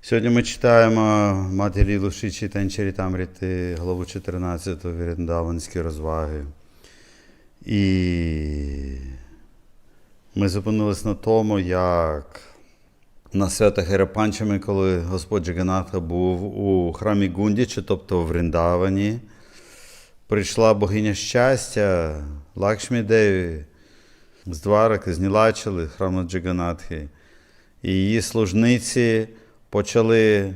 Сьогодні ми читаємо Матері Луші Читань Чарітамріти, главу 14 Вірендаванські розваги. І ми зупинились на тому, як на свята Герапанчами, коли Господь Джаганатха був у храмі Гундічі, тобто в Вріндавані, прийшла богиня щастя Лакшмі Деві з Двараки, з Нілачили, храму Джаганатхи. І її служниці почали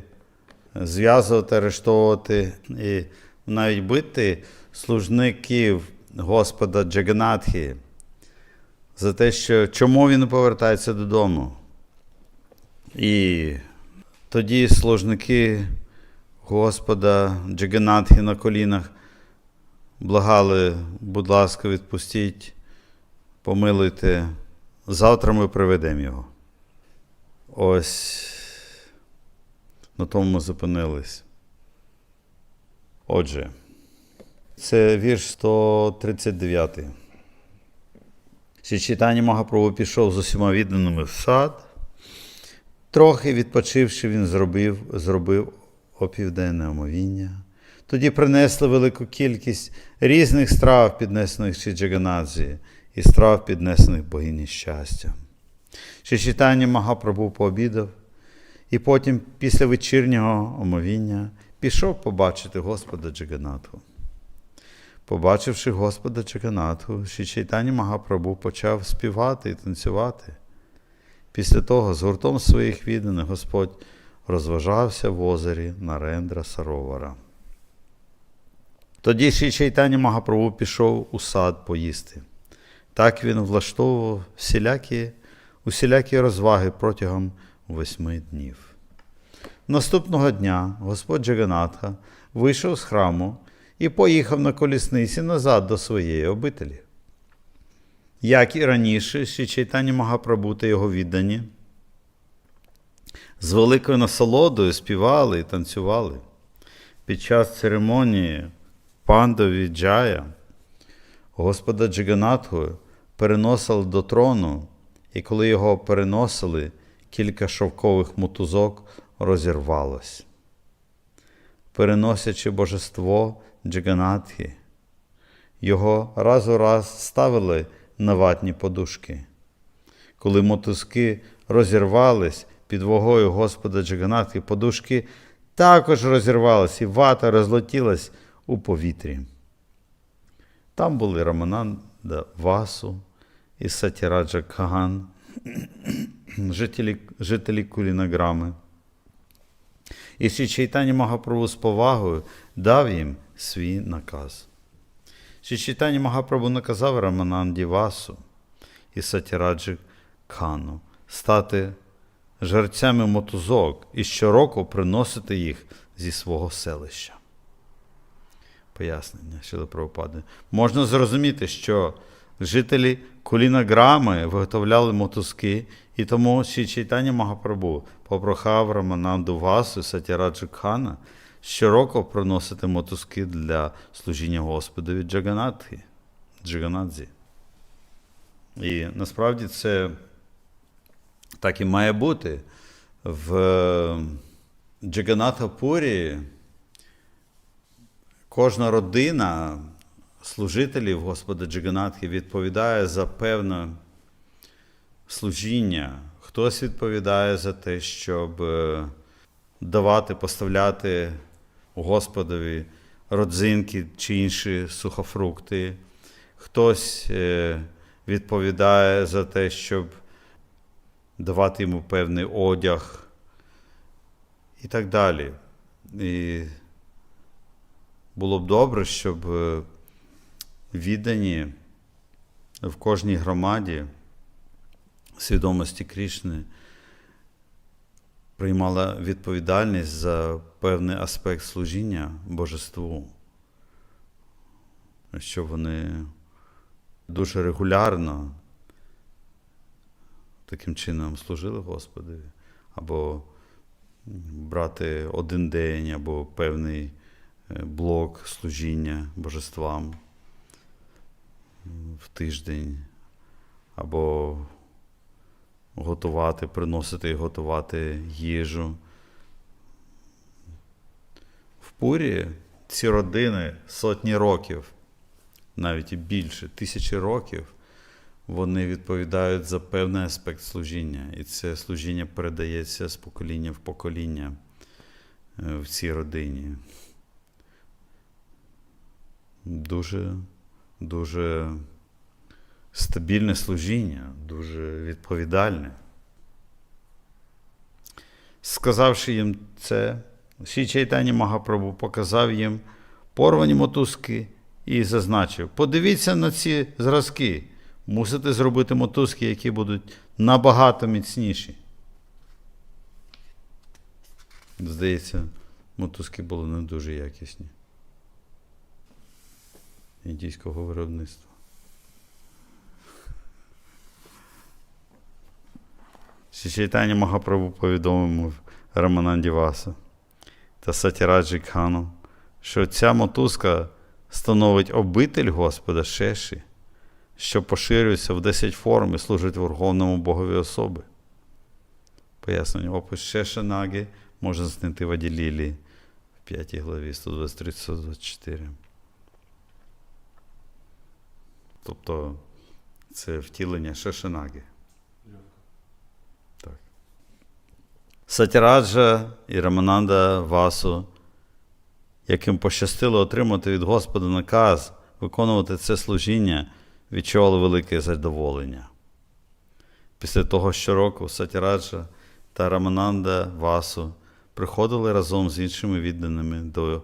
зв'язувати, арештовувати і навіть бити служників Господа Джаганатхи за те, що чому він повертається додому. І тоді служники Господа Джаганатхи на колінах благали, будь ласка, відпустіть, помилуйте, завтра ми приведемо його. Ось на тому ми зупинились. Отже, це вірш 139. Ще читання Магапрабу пішов з усіма відданими в сад. Трохи відпочивши, він зробив, зробив опівденне омовіння. Тоді принесли велику кількість різних страв, піднесених Ші Джаганадзі, і страв, піднесених богині щастя. Ще читання Магапрабу пообідав, і потім, після вечірнього омовіння, пішов побачити Господа Джаганатху. Побачивши Господа Джаганатху, Чайтані Магапрабу почав співати і танцювати. Після того з гуртом своїх відданих Господь розважався в озері Нарендра Саровара. Тоді Ші Чайтані Магапрабу пішов у сад поїсти. Так він влаштовував всілякі, усілякі розваги протягом восьми днів. Наступного дня Господь Джаганатха вийшов з храму і поїхав на колісниці назад до своєї обителі. Як і раніше, ще чайтані Магапрабу та його віддані з великою насолодою співали і танцювали. Під час церемонії пандові Джая Господа Джаганатху переносили до трону, і коли його переносили, кілька шовкових мотузок розірвалось. Переносячи божество Джаганатхи, його раз у раз ставили на ватні подушки. Коли мотузки розірвались під вагою Господа Джаганатхи, подушки також розірвались, і вата розлетілась у повітрі. Там були Рамананда Васу і Сатіраджа Каган, жителі, жителі Кулінаграми. І Ші Чайтані Магапрабу з повагою дав їм свій наказ. Ші Чайтані Магапрабу наказав Рамананді Васу і Сатіраджі Хану стати жерцями мотузок і щороку приносити їх зі свого селища. Пояснення Шіли Прабхупади. Можна зрозуміти, що жителі Кулінаграми виготовляли мотузки, і тому Ші Чайтані Магапрабу попрохав Рамананду Васу Сатіраджу Хана щороку приносити мотузки для служіння Господові Джаганатхи, Джаганадзі. І насправді це так і має бути. В Джаганатхапурі кожна родина служителів Господа Джаганатхи відповідає за певне служіння. Хтось відповідає за те, щоб е, давати, поставляти Господові родзинки чи інші сухофрукти. Хтось е, відповідає за те, щоб давати йому певний одяг і так далі. І було б добре, щоб е, віддані в кожній громаді свідомості Крішни приймала відповідальність за певний аспект служіння божеству, що вони дуже регулярно таким чином служили Господові, або брати один день, або певний е, блок служіння божествам в тиждень, або готувати, приносити і готувати їжу В Пурі ці родини сотні років, навіть і більше, тисячі років, вони відповідають за певний аспект служіння. І це служіння передається з покоління в покоління е, в цій родині. Дуже, дуже стабільне служіння, дуже відповідальне. Сказавши їм це, Ші Чайтані Магапрабу показав їм порвані мотузки і зазначив: подивіться на ці зразки. Мусите зробити мотузки, які будуть набагато міцніші. Здається, мотузки були не дуже якісні. Індійського виробництва. Шичайтані Магапрабу повідомив Рамананді Васа та Сатіраджі Хану, що ця мотузка становить обитель Господа Шеші, що поширюється в 10 форм і служить Верховному Богові особи. Пояснення, опис Шеша Наги можна знайти в Аділілі в 5 главі 123-124. Тобто це втілення Шешанаги. Так. Сатіраджа і Рамананда Васу, яким пощастило отримати від Господа наказ виконувати це служіння, відчували велике задоволення. Після того щороку Сатіраджа та Рамананда Васу приходили разом з іншими відданими до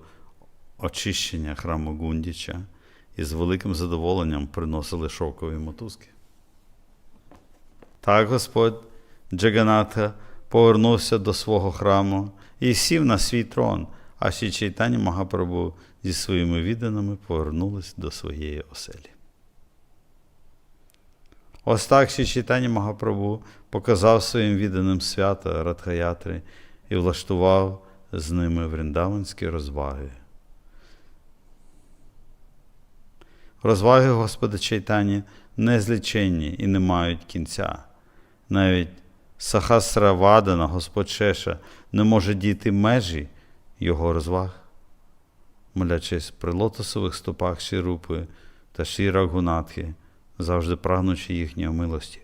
очищення храму Гундіча і з великим задоволенням приносили шовкові мотузки. Так Господь Джаганатха повернувся до свого храму і сів на свій трон, а ще Чайтані Магапрабу зі своїми відданими повернулись до своєї оселі. Ось так ще Чайтані Магапрабу показав своїм відданим свято Радхаятри і влаштував з ними вріндаванські розваги. Розваги Господа Чайтані незліченні і не мають кінця. Навіть Сахасравадана, Господь Шеша, не може дійти межі його розваг, молячись при лотосових стопах Шірупи та Шірагунатхи, завжди прагнучи їхньої милості.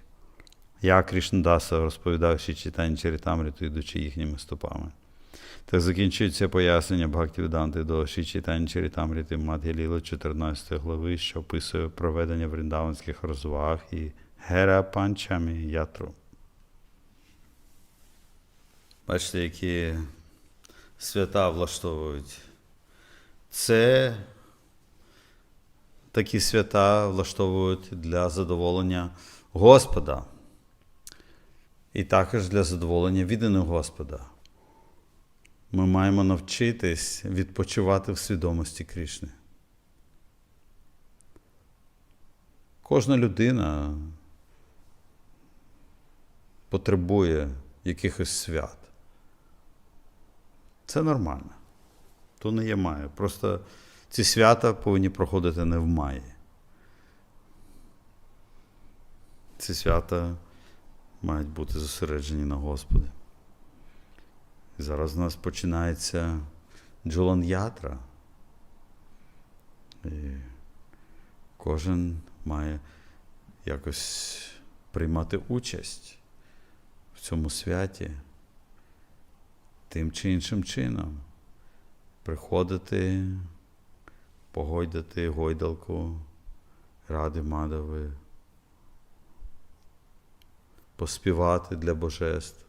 Я, Кришндаса, розповідав ще читання Чарітамріту, йдучи їхніми стопами. Так закінчується пояснення Бхактівіданти до Шичитань Чарітамріти Мад'яліла 14 глави, що описує проведення вріндаванських розваг і Гера Панчамі Ятру. Бачите, які свята влаштовують. Це такі свята влаштовують для задоволення Господа. І також для задоволення відданих Господа. Ми маємо навчитись відпочивати в свідомості Крішни. Кожна людина потребує якихось свят. Це нормально. То не є має. Просто ці свята повинні проходити не в маї. Ці свята мають бути зосереджені на Господи. Зараз у нас починається Джолан Ятра. І кожен має якось приймати участь в цьому святі тим чи іншим чином. Приходити, погойдати гойдалку, ради мадови, поспівати для божеств.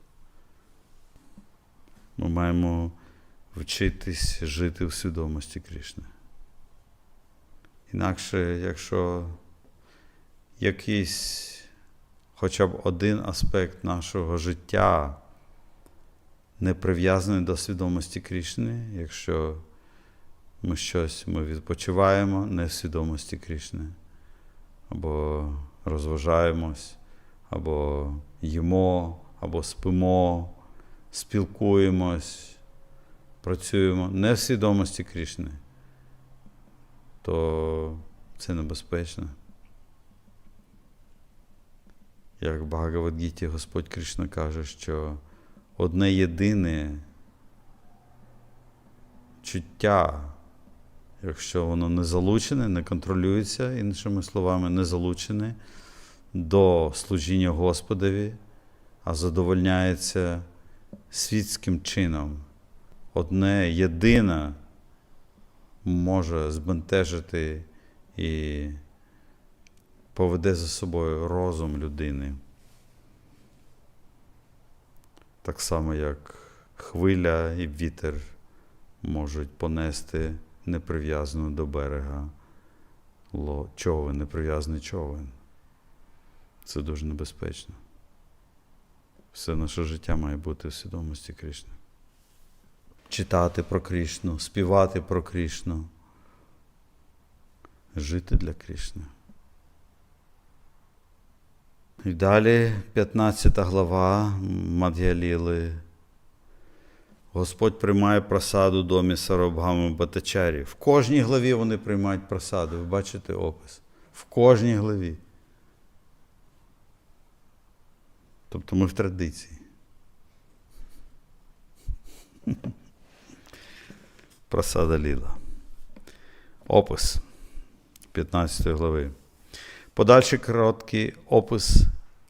Ми маємо вчитись жити в свідомості Крішни. Інакше, якщо якийсь хоча б один аспект нашого життя не прив'язаний до свідомості Крішни, якщо ми щось ми відпочиваємо не в свідомості Крішни, або розважаємось, або їмо, або спимо, спілкуємось, працюємо не в свідомості Крішни, то це небезпечно. Як в Багавадгіті Господь Кришна каже, що одне єдине почуття, якщо воно не залучене, не контролюється, іншими словами, не залучене до служіння Господові, а задовольняється світським чином. Одне єдине може збентежити і поведе за собою розум людини. Так само, як хвиля і вітер можуть понести неприв'язану до берега човен, неприв'язаний човен. Це дуже небезпечно. Все наше життя має бути в свідомості Кришни. Читати про Кришну, співати про Кришну, жити для Кришни. І далі 15 глава Мад'яліли. Господь приймає просаду в домі Сарабгами Батачарі. В кожній главі вони приймають просаду. Ви бачите опис? В кожній главі. Тобто ми в традиції. Просада Ліла. Опис 15 глави. Подальший короткий опис,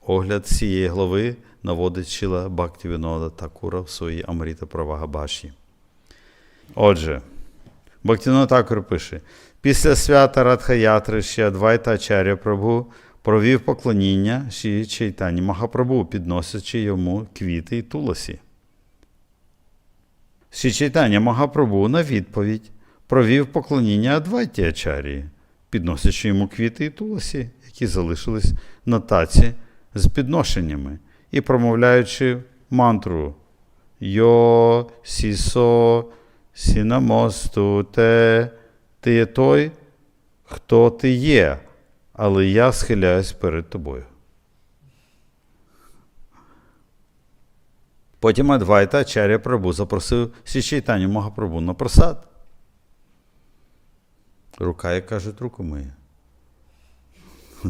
огляд цієї глави наводить Шіла Бхактівінода Такура в своїй Амріта Правагабаші. Отже, Бхактівінода Такур пише: після свята Радхаятри ще Адвайта Ачаря Прабhu провів поклоніння Ші Чайтані Махапрабу, підносячи йому квіти і туласі. Ші Чайтаня Махапрабу на відповідь провів поклоніння Адвайті Ачарії, підносячи йому квіти і туласі, які залишились на таці з підношеннями, і промовляючи мантру Йо сісо сінамосту те, ти є той, хто ти є, але я схиляюсь перед тобою. Потім Адвайта Ачаря Прабу запросив Січайтаню Магапрабу на просад. Рука, як кажуть, руку миє.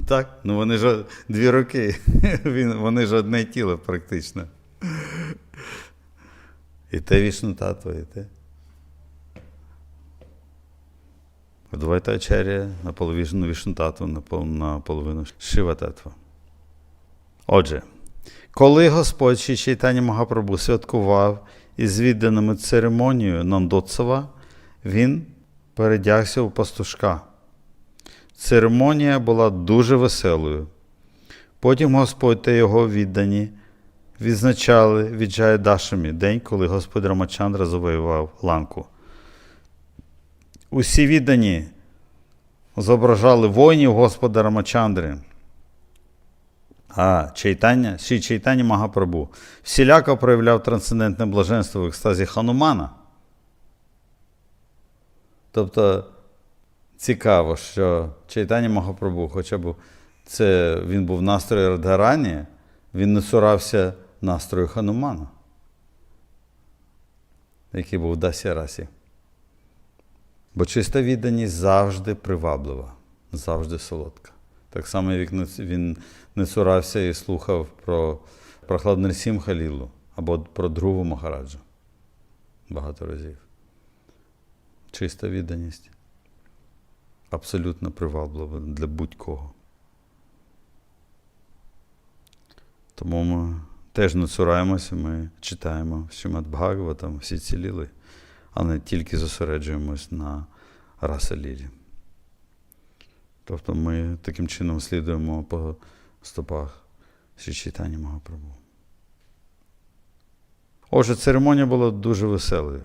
Так? Ну вони ж дві руки. Вони ж одне тіло практично. І те вішну татва, і те. Адвайта Ачаря наполовину напол- наполовину шивататва. Отже, коли Господь ще Чайтані Магапрабу святкував із відданими церемонію Нандоцева, він передягся у пастушка. Церемонія була дуже веселою. Потім Господь та його віддані відзначали від Джаядашамі день, коли Господь Рамачандра завоював ланку. Усі віддані зображали воїнів Господа Рамачандри. А Чайтання, Ші Чайтані Магапрабу всіляко проявляв трансцендентне блаженство в екстазі Ханумана. Тобто цікаво, що Чайтані Магапрабу, хоча б це він був в настрої Радгарані, він не цурався настрою Ханумана, який був в Дасярасі. Бо чиста відданість завжди приваблива, завжди солодка. Так само, як він не цурався і слухав про прохладний Сім Халілу або про Другу Махараджу багато разів. Чиста відданість абсолютно приваблива для будь-кого. Тому ми теж не цураємося, ми читаємо Бхагаватам, всі ці ліли, а не тільки зосереджуємось на раса. Тобто ми таким чином слідуємо по стопах Ші Магапрабу. Отже, церемонія була дуже веселою.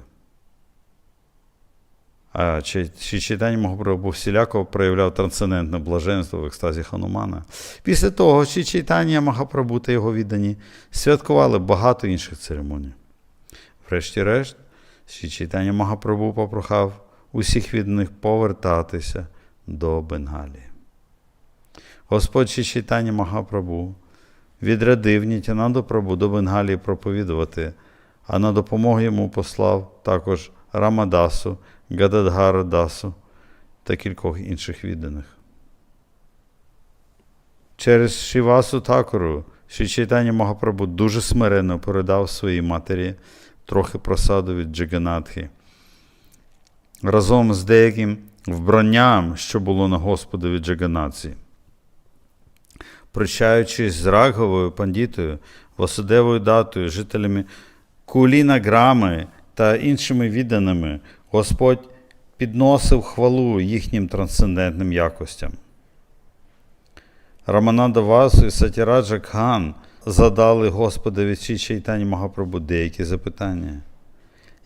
А Чайтані Магапрабу всіляко проявляв трансцендентне блаженство в екстазі Ханумана. Після того Чайтані Магапрабу та його віддані святкували багато інших церемоній. Врешті-решт, Ші Чайтані Магапрабу попрохав усіх відданих повертатися до Бенгалії. Господь Ші Чайтані Магапрабу відрядив Нітянанду Прабу до Бенгалії проповідувати, а на допомогу йому послав також Рамадасу, Гададгара Дасу та кількох інших відданих. Через Шівасу Такуру Ші Чайтані Магапрабу дуже смиренно передав своїй матері трохи просаду від Джаганатхи. разом з деяким вбранням, що було на Господові Джаганаці. Прощаючись з Раговою пандітою, Васудевою датою, жителями Куліна Грами та іншими відданими, Господь підносив хвалу їхнім трансцендентним якостям. Рамананда Васу і Сатіраджа Кхан задали Господові Ші Чайтані Магапрабу деякі запитання.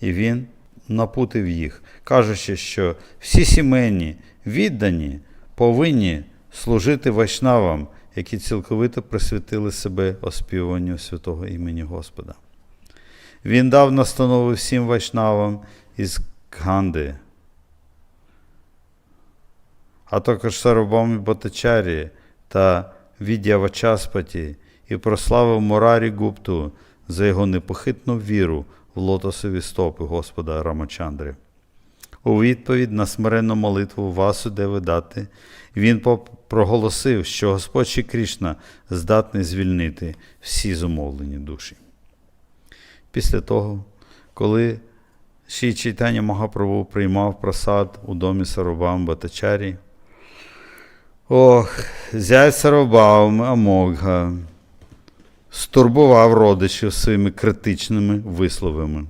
І він напутив їх, кажучи, що всі сімейні, віддані, повинні служити вайшнавам, які цілковито присвятили себе оспівуванню святого імені Господа. Він дав настанови всім вайшнавам із Кганди, а також Сарабамі Батачарі та Віддявачаспаті і прославив Морарі Гупту за його непохитну віру в лотосові стопи Господа Рамачандри. У відповідь на смиренну молитву Васудеви дати, він проголосив, що Господь Ші Крішна здатний звільнити всі зумовлені душі. Після того, коли Ші Чайтаня Магапрабу приймав просад у домі Сарубам Батачарі, ох, зять Сарубам Амогга стурбував родичів своїми критичними висловами.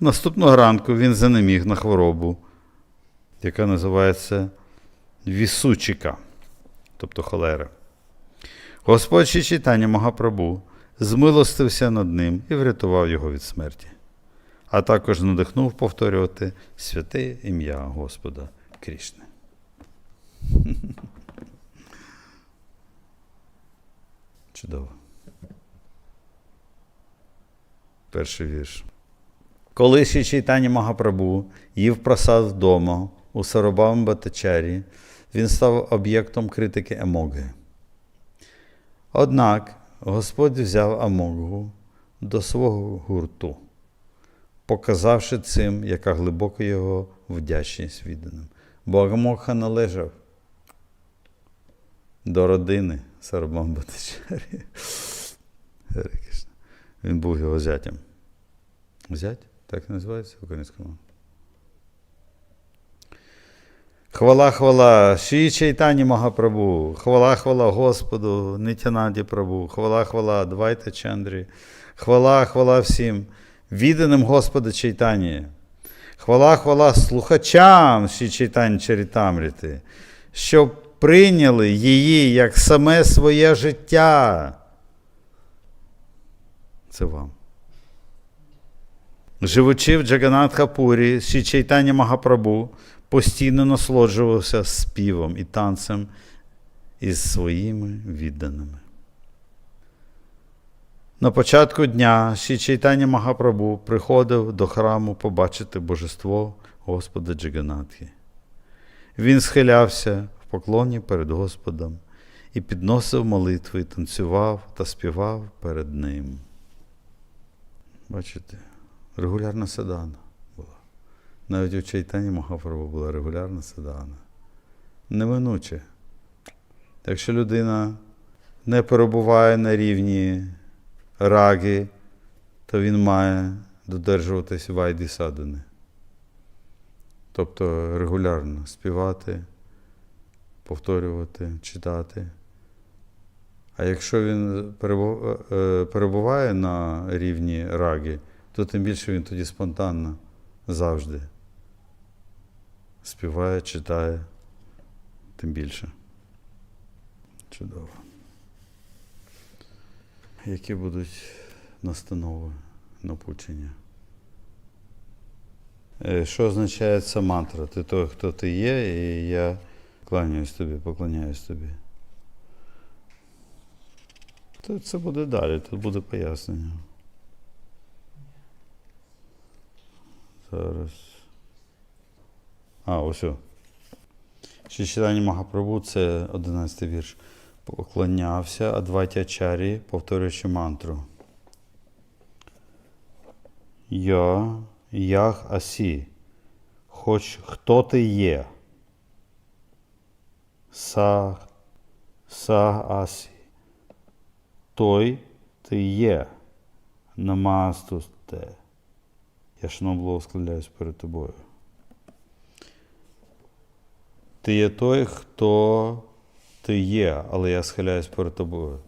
Наступного ранку він занеміг на хворобу, яка називається вісучика, тобто холера. Господь Ші Чайтаня Магапрабу змилостився над ним і врятував його від смерті, а також надихнув повторювати святе ім'я Господа Крішни. Чудово. Перший вірш. Коли ще Чайтані Магапрабу їв просад вдома у Сарабам Батачарі, він став об'єктом критики Емоги. Однак Господь взяв Амогу до свого гурту, показавши цим, яка глибока його вдячність відданим. Бо Амогха належав до родини Сарабам Батачарі. Він був його зятям. Зять? Так називається українською мовою? Хвала, хвала, Ші Чайтані Магапрабу, хвала, хвала Господу, Нитянаді Прабу, хвала, хвала, Двайте Чандрі, хвала, хвала всім, відданим Господа Чайтані, хвала, хвала слухачам Ші Чайтані Чарітамріти, що прийняли її як саме своє життя. Це вам. Живучи в Джаганатхапурі, Ші Чайтаня Магапрабу постійно насолоджувався співом і танцем із своїми відданими. На початку дня Ші Чайтаня Магапрабу приходив до храму побачити божество Господа Джаганатхи. Він схилявся в поклоні перед Господом і підносив молитви, танцював та співав перед ним. Бачите, регулярна садана була. Навіть у Чайтані Махапрабу була регулярна садана. Неминуче. Якщо людина не перебуває на рівні раги, то він має додержуватись вайді садани. Тобто регулярно співати, повторювати, читати. А якщо він е, перебуває на рівні раги, то тим більше він тоді спонтанно завжди співає, читає, тим більше. Чудово. Які будуть настанови, напучення? Е, Що означає ця мантра? Ти той, хто ти є, і я кланяюсь тобі, поклоняюсь тобі. То це буде далі, тут буде пояснення. Зараз. А, ось. Ще читання Махапрабу, це 11 вірш. Поклонявся Адвайтячарі, повторюючи мантру. Я, ях асі, хоч хто ти є. Сах, сах асі. Той ти є. Намастусте. Я шановно благосклоняюсь перед тобою. Ти є той, хто ти є, але я схиляюсь перед тобою.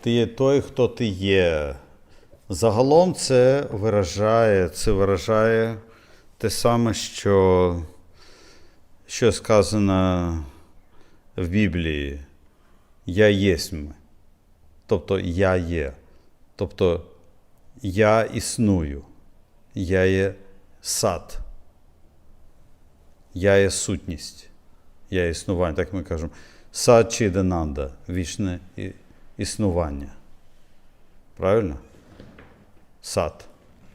Ти є той, хто ти є. Загалом це виражає, це виражає те саме, що, що сказано в Біблії. Я єсмь. Тобто я є. Тобто я існую. Я є сад. Я є сутність. Я є існування, так ми кажемо. Сад чи денанда, вічне існування. Правильно? Сад.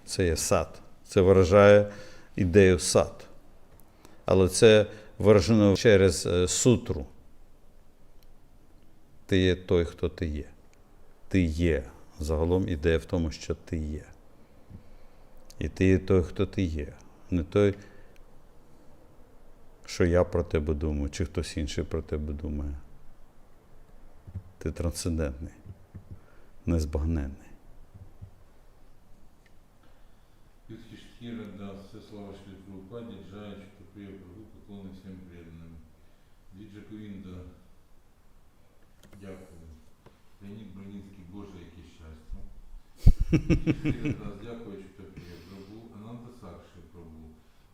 Це є сад. Це виражає ідею сад. Але це виражено через е, сутру. Ти є той, хто ти є. Ти є. Загалом ідея в тому, що ти є. І ти є той, хто ти є. Не той, що я про тебе думаю, чи хтось інший про тебе думає. Ти трансцендентний, незбагненний. Дякую, Читаприя Прабhu, Ананта Сакши Прабhu.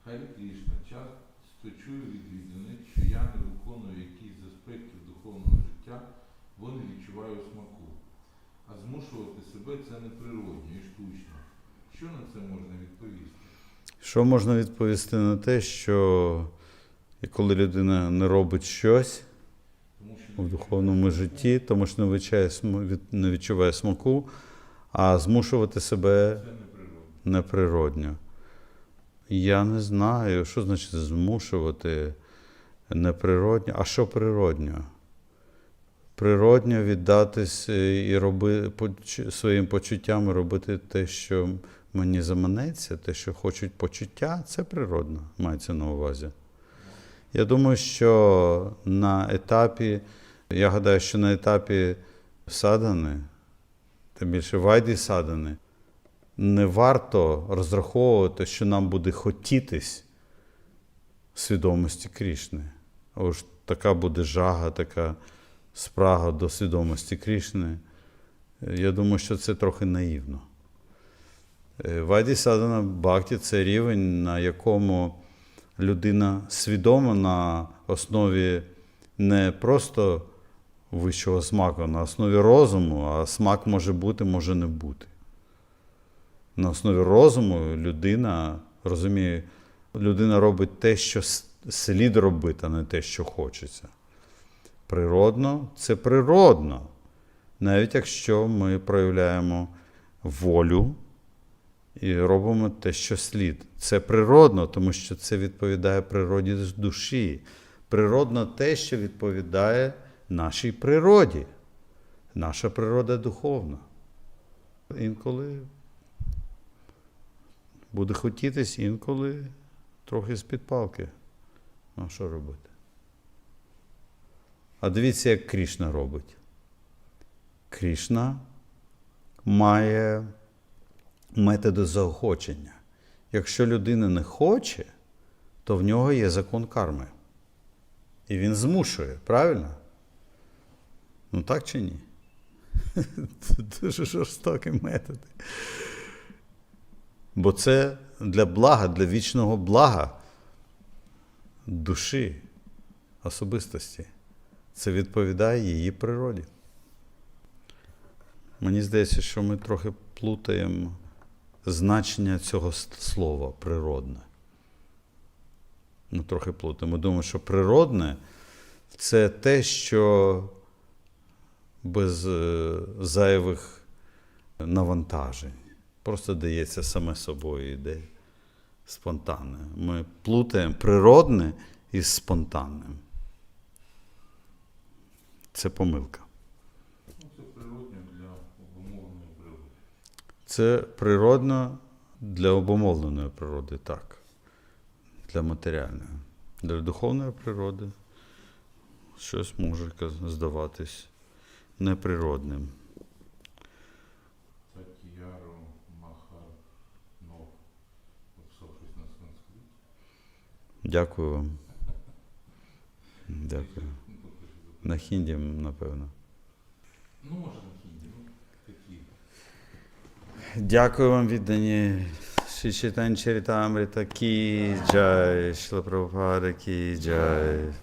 Харі Крішна, часто чую від відданих, що я не виконую якісь з аспектів духовного життя, бо не відчуваю смаку. А змушувати себе це неприродньо і штучно. Що на це можна відповісти? Що можна відповісти на те, що коли людина не робить щось що у духовному житті, тому що не відчуває, не відчуває смаку, а змушувати себе неприродньо. Я не знаю, що значить змушувати неприродньо. А що природньо? Природньо віддатись е, і роби, своїм почуттям робити те, що мені заманеться, те, що хочуть почуття, це природно, мається на увазі. Я думаю, що на етапі, я гадаю, що на етапі садани, тим більше вайді садани, не варто розраховувати, що нам буде хотітись свідомості Крішни. Ось така буде жага, така спрага до свідомості Крішни. Я думаю, що це трохи наївно. Е, Вайді Садана Бхакті – це рівень, на якому людина свідомо на основі не просто вищого смаку, на основі розуму, а смак може бути, може не бути. На основі розуму людина розуміє, людина робить те, що слід робити, а не те, що хочеться. Природно це природно. Навіть якщо ми проявляємо волю і робимо те, що слід. Це природно, тому що це відповідає природі душі. Природно те, що відповідає нашій природі. Наша природа духовна. Інколи буде хотітись, інколи трохи з-під палки. Ну, що робити? А дивіться, як Крішна робить. Крішна має методи заохочення. Якщо людина не хоче, то в нього є закон карми. І він змушує, правильно? Ну так чи ні? Це дуже жорстокі методи. Бо це для блага, для вічного блага душі, особистості. Це відповідає її природі. Мені здається, що ми трохи плутаємо значення цього слова природне. Ми трохи плутаємо. Ми думаємо, що природне це те, що без е, зайвих навантажень. Просто дається саме собою іде спонтанне. Ми плутаємо природне із спонтанним. Це помилка. Ну, це природньо для обумовленої природи. Це природно для обумовленої природи, так. Для матеріальної. Для духовної природи щось може здаватись неприродним. Дякую вам. Дякую. На хінді, напевно. Ну, може, на хінді, ну, такі. Дякую вам, віддані. Шичитан Чарітамрита Кі Джай, Шла Прабхупада Кі Джай.